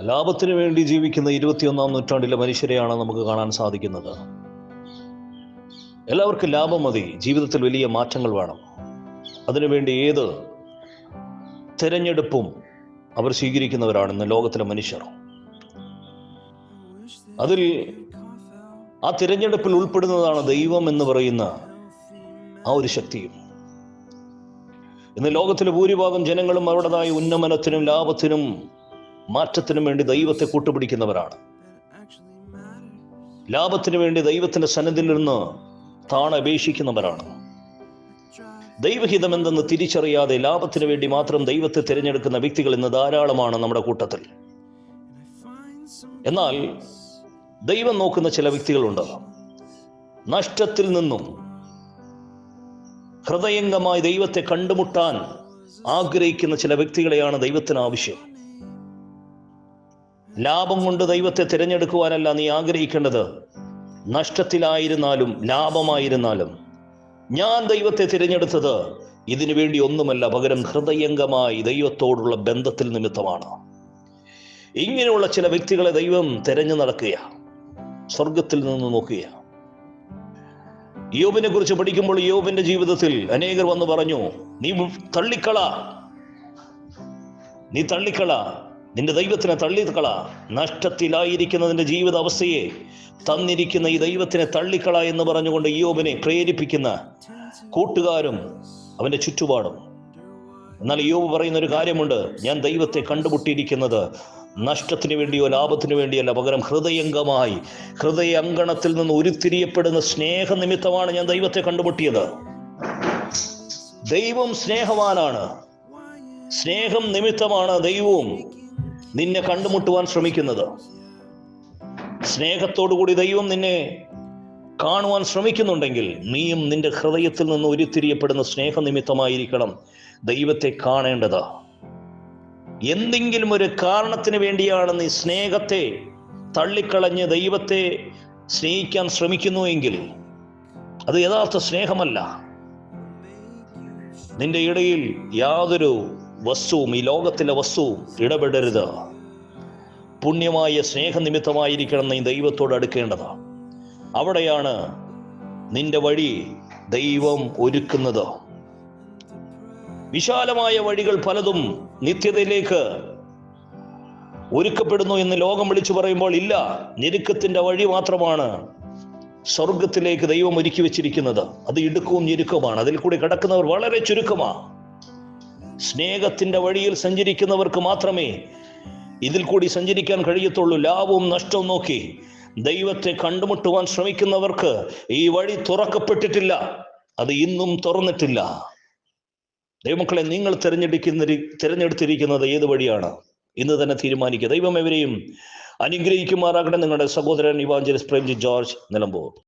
ലാഭത്തിന് വേണ്ടി ജീവിക്കുന്ന ഇരുപത്തിയൊന്നാം നൂറ്റാണ്ടിലെ മനുഷ്യരെയാണ് നമുക്ക് കാണാൻ സാധിക്കുന്നത്. എല്ലാവർക്കും ലാഭം മതി. ജീവിതത്തിൽ വലിയ മാറ്റങ്ങൾ വേണം. അതിനുവേണ്ടി ഏത് തിരഞ്ഞെടുപ്പും അവർ സ്വീകരിക്കുന്നവരാണ് ഇന്ന് ലോകത്തിലെ മനുഷ്യർ. അതിൽ ആ തിരഞ്ഞെടുപ്പിൽ ഉൾപ്പെടുന്നതാണ് ദൈവം എന്ന് പറയുന്ന ആ ഒരു ശക്തിയും. ഇന്ന് ലോകത്തിലെ ഭൂരിഭാഗം ജനങ്ങളും അവരുടേതായ ഉന്നമനത്തിനും ലാഭത്തിനും മാറ്റത്തിനും വേണ്ടി ദൈവത്തെ കൂട്ടുപിടിക്കുന്നവരാണ്. ലാഭത്തിനു വേണ്ടി ദൈവത്തിന്റെ സന്നിധിയിൽ നിന്ന് താണപേക്ഷിക്കുന്നവരാണ് ദൈവഹിതം എന്തെന്ന് തിരിച്ചറിയാതെ ലാഭത്തിനു വേണ്ടി മാത്രം ദൈവത്തെ തിരഞ്ഞെടുക്കുന്ന വ്യക്തികൾ ഇന്ന് ധാരാളമാണ് നമ്മുടെ കൂട്ടത്തിൽ. എന്നാൽ ദൈവം നോക്കുന്ന ചില വ്യക്തികളുണ്ട്. നഷ്ടത്തിൽ നിന്നും ഹൃദയംഗമായി ദൈവത്തെ കണ്ടുമുട്ടാൻ ആഗ്രഹിക്കുന്ന ചില വ്യക്തികളെയാണ് ദൈവത്തിന് ആവശ്യം. ലാഭം കൊണ്ട് ദൈവത്തെ തിരഞ്ഞെടുക്കുവാനല്ല നീ ആഗ്രഹിക്കേണ്ടത്. നഷ്ടത്തിലായിരുന്നാലും ലാഭമായിരുന്നാലും. ഞാൻ ദൈവത്തെ തിരഞ്ഞെടുത്തത് ഇതിനു വേണ്ടി ഒന്നുമല്ല പകരം ഹൃദയംഗമായി ദൈവത്തോടുള്ള ബന്ധത്തിൽ നിമിത്തമാണ്. ഇങ്ങനെയുള്ള ചില വ്യക്തികളെ ദൈവം തിരഞ്ഞു നടക്കുക സ്വർഗത്തിൽ നിന്ന് നോക്കുക യോബിനെ കുറിച്ച് പഠിക്കുമ്പോൾ യോബിന്റെ ജീവിതത്തിൽ അനേകർ വന്ന് പറഞ്ഞു നീ തള്ളിക്കള. നീ തള്ളിക്കള. നിന്റെ ദൈവത്തിനെ തള്ളിക്കള. നഷ്ടത്തിലായിരിക്കുന്നതിന്റെ ജീവിത അവസ്ഥയെ തന്നിരിക്കുന്ന ഈ ദൈവത്തിനെ തള്ളിക്കള എന്ന് പറഞ്ഞുകൊണ്ട് യോബിനെ പ്രേരിപ്പിക്കുന്ന കൂട്ടുകാരും അവന്റെ ചുറ്റുപാടും. എന്നാൽ യോബ് പറയുന്ന ഒരു കാര്യമുണ്ട്. ഞാൻ ദൈവത്തെ കണ്ടുമുട്ടിയിരിക്കുന്നത് നഷ്ടത്തിന് വേണ്ടിയോ ലാഭത്തിന് വേണ്ടിയല്ല പകരം ഹൃദയംഗമായി ഹൃദയ അങ്കണത്തിൽ നിന്ന് ഉരുത്തിരിയപ്പെടുന്ന സ്നേഹനിമിത്തമാണ് ഞാൻ ദൈവത്തെ കണ്ടുമുട്ടിയത്. ദൈവം സ്നേഹവാനാണ്. സ്നേഹം നിമിത്തമാണ് ദൈവവും നിന്നെ കണ്ടുമുട്ടുവാൻ ശ്രമിക്കുന്നത്. സ്നേഹത്തോടുകൂടി ദൈവം നിന്നെ കാണുവാൻ ശ്രമിക്കുന്നുണ്ടെങ്കിൽ നീയും നിന്റെ ഹൃദയത്തിൽ നിന്ന് ഉരുത്തിരിയപ്പെടുന്ന സ്നേഹനിമിത്തമായിരിക്കണം ദൈവത്തെ കാണേണ്ടത്. എന്തെങ്കിലും ഒരു കാരണത്തിന് വേണ്ടിയാണ് നീ സ്നേഹത്തെ തള്ളിക്കളഞ്ഞ് ദൈവത്തെ സ്നേഹിക്കാൻ ശ്രമിക്കുന്നു എങ്കിൽ അത് യഥാർത്ഥ സ്നേഹമല്ല. നിന്റെ ഇടയിൽ യാതൊരു വസ്തുവും ഈ ലോകത്തിലെ വസ്തുവും ഇടപെടരുത്. പുണ്യമായ സ്നേഹനിമിത്തമായിരിക്കണം നീ ദൈവത്തോട് അടുക്കേണ്ടത്. അവിടെയാണ് നിന്റെ വഴി ദൈവം ഒരുക്കുന്നത്. വിശാലമായ വഴികൾ പലതും നിത്യതയിലേക്ക് ഒരുക്കപ്പെടുന്നു എന്ന് ലോകം വിളിച്ചു പറയുമ്പോൾ ഇല്ല ഞെരുക്കത്തിന്റെ വഴി മാത്രമാണ് സ്വർഗത്തിലേക്ക് ദൈവം ഒരുക്കി വെച്ചിരിക്കുന്നത്. അത് ഇടുക്കവും ഞെരുക്കവുമാണ്. അതിൽ കൂടി കിടക്കുന്നവർ വളരെ ചുരുക്കമാണ് സ്നേഹത്തിന്റെ വഴിയിൽ സഞ്ചരിക്കുന്നവർക്ക് മാത്രമേ ഇതിൽ കൂടി സഞ്ചരിക്കാൻ കഴിയത്തുള്ളൂ. ലാഭവും നഷ്ടവും നോക്കി ദൈവത്തെ കണ്ടുമുട്ടുവാൻ ശ്രമിക്കുന്നവർക്ക് ഈ വഴി തുറക്കപ്പെട്ടിട്ടില്ല. അത് ഇന്നും തുറന്നിട്ടില്ല. ദൈവമക്കളെ നിങ്ങൾ തിരഞ്ഞെടുക്കുന്ന തിരഞ്ഞെടുത്തിരിക്കുന്നത് ഏത് വഴിയാണ്? ഇന്ന് തന്നെ തീരുമാനിക്കുക. ദൈവം എവരെയും അനുഗ്രഹിക്കുമാറാകട്ടെ. നിങ്ങളുടെ സഹോദരൻ ഇവാഞ്ചലിസ് പ്രേംജി ജോർജ് നിലമ്പൂർ.